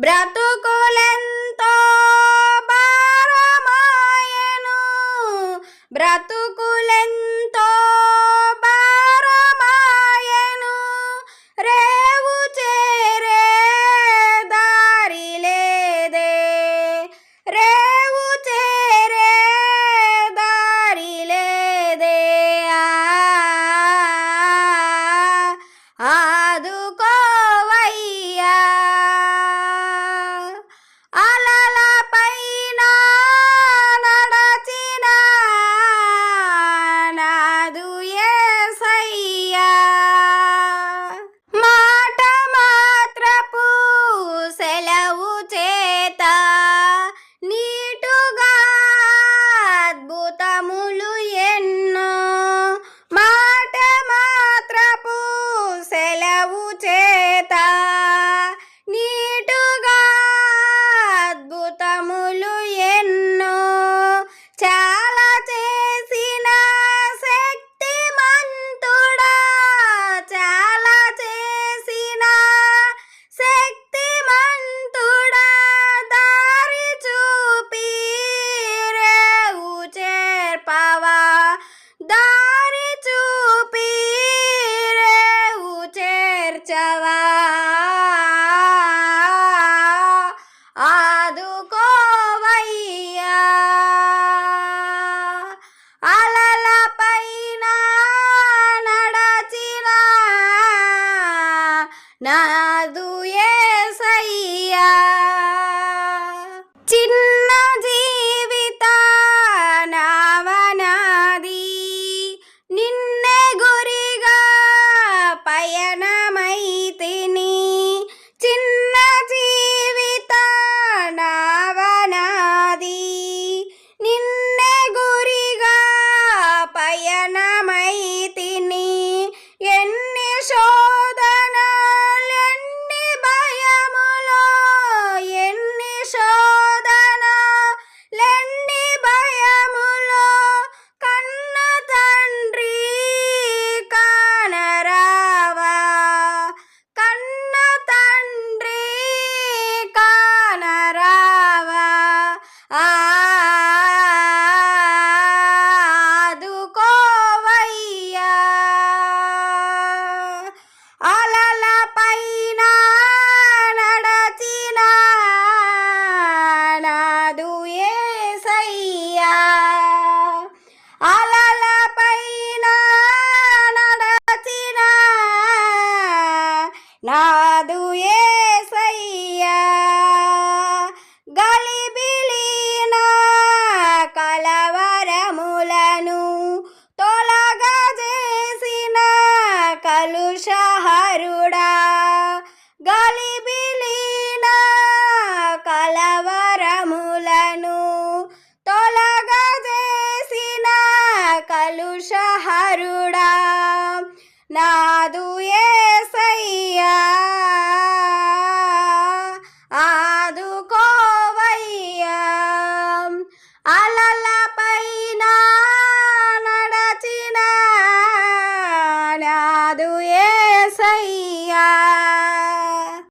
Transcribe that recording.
బ్రతుకులెంతో భారమాయను. బ్రతుకులెంతో చవా? ఆదుకోవయ్యా. అలలపైన నడచిన నా Juliet.